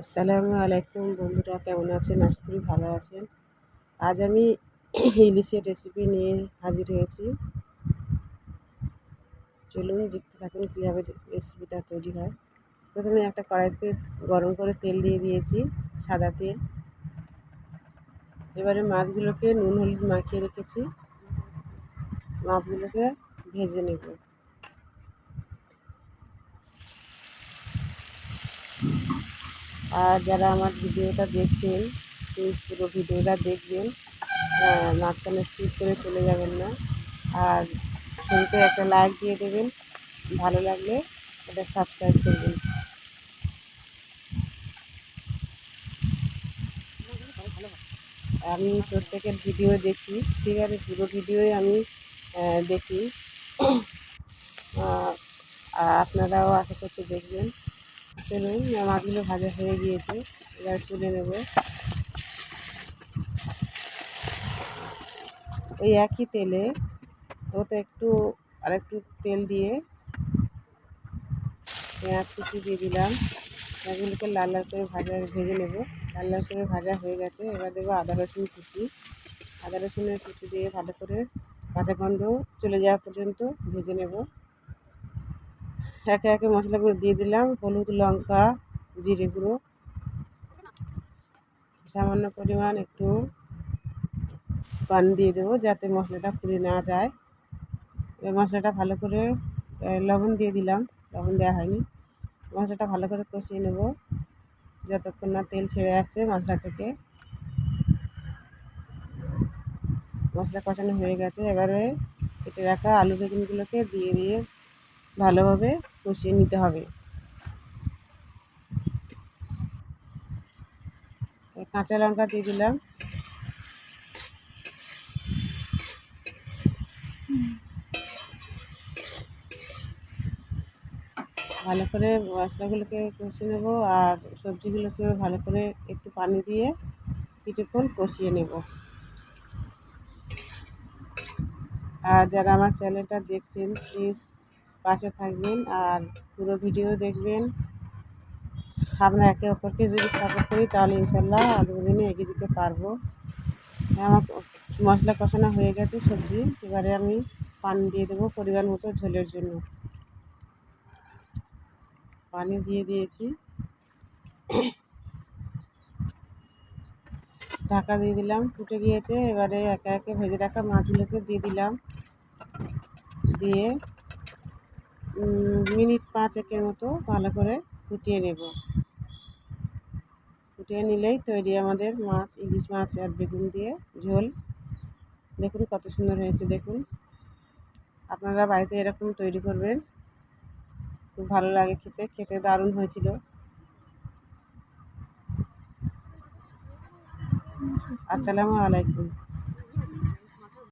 আসসালামু আলাইকুম বন্ধুরা, কেমন আছেন? আশা করি ভালো আছেন। আজ আমি ইলিশের রেসিপি নিয়ে হাজির হয়েছি। চলুন দেখতে থাকুন কীভাবে রেসিপিটা তৈরি হয়। প্রথমে একটা কড়াইতে গরম করে তেল দিয়ে দিয়েছি, সাদা তেল। এবারে মাছগুলোকে নুন, হলুদ মাখিয়ে রেখেছি। মাছগুলোকে ভেজে নেব। আর যারা আমার ভিডিওটা দেখছেন প্লিজ পুরো ভিডিওটা দেখবেন। মাঝখানে স্কিপ করে চলে যাবেন না। আর শুরুতে একটা লাইক দিয়ে দেবেন, ভালো লাগলে এটা সাবস্ক্রাইব করবেন। আমি প্রত্যেকের ভিডিও দেখি, ঠিক আছে? পুরো ভিডিওই আমি দেখি। আপনারাও আশা করছি দেখবেন। চলুন মাছগুলো ভাজা হয়ে গিয়েছে। এবার তুলে নেব। ওই একই তেলে ওতে একটু, আর একটু তেল দিয়ে পেঁয়াজ কুচি দিয়ে দিলাম। পেঁয়াজগুলোকে লাল লাল করে ভাজা, ভেজে নেব। লাল লাল করে ভাজা হয়ে গেছে। এবার দেবো আদা, রসুন, কুচি। আদা, রসুনের কুচি দিয়ে ভালো করে কাঁচা গন্ধ চলে যাওয়া পর্যন্ত ভেজে নেব। একে একে মশলাগুলো দিয়ে দিলাম, হলুদ, লঙ্কা, জিরে গুঁড়ো। সামান্য পরিমাণ একটু পানি দিয়ে দেবো যাতে মশলাটা পুড়ে না যায়। এই মশলাটা ভালো করে লবণ দিয়ে দিলাম, লবণ দেওয়া হয়নি। মশলাটা ভালো করে কষিয়ে নেব, যতক্ষণ না তেল ছেড়ে আসছে মশলা থেকে। মশলা কষানো হয়ে গেছে, এবারে কেটে রাখা আলু বেগুনগুলোকে দিয়ে দিয়ে ভালোভাবে কষিয়ে নিতে হবে। কাঁচা লঙ্কা দিয়ে দিলাম। ভালো করে মশলাগুলোকে কষিয়ে নেব আর সবজিগুলোকে ভালো করে একটু পানি দিয়ে কিছুক্ষণ কষিয়ে নেব। আর যারা আমার চ্যানেলটা দেখছেন প্লিজ পাশে থাকবেন আর পুরো ভিডিও দেখবেন। আমরা একে অপরকে যদি সাপোর্ট করি, তাহলে ইনশাল্লাহ আগামী দিনে এগিয়ে যেতে পারব। আমার মশলা কষানো হয়ে গেছে সবজি, এবারে আমি পানি দিয়ে দেবো পরিমাণ মতো ঝোলের জন্য। পানি দিয়ে দিয়েছি। ঢাকা দিয়ে দিলাম, ফুটে গিয়েছে। এবারে একে একে ভেজে রাখা মাছগুলোকে দিয়ে দিলাম। দিয়ে মিনিট পাঁচ একের মতো ভালো করে ফুটিয়ে নেব। ফুটিয়ে নিলেই তৈরি আমাদের মাছ, ইলিশ মাছ আর বেগুন দিয়ে ঝোল। দেখুন কত সুন্দর হয়েছে, দেখুন। আপনারা বাড়িতে এরকম তৈরি করবেন। খুব ভালো লাগে খেতে খেতে দারুণ হয়েছিল। আসসালামু আলাইকুম।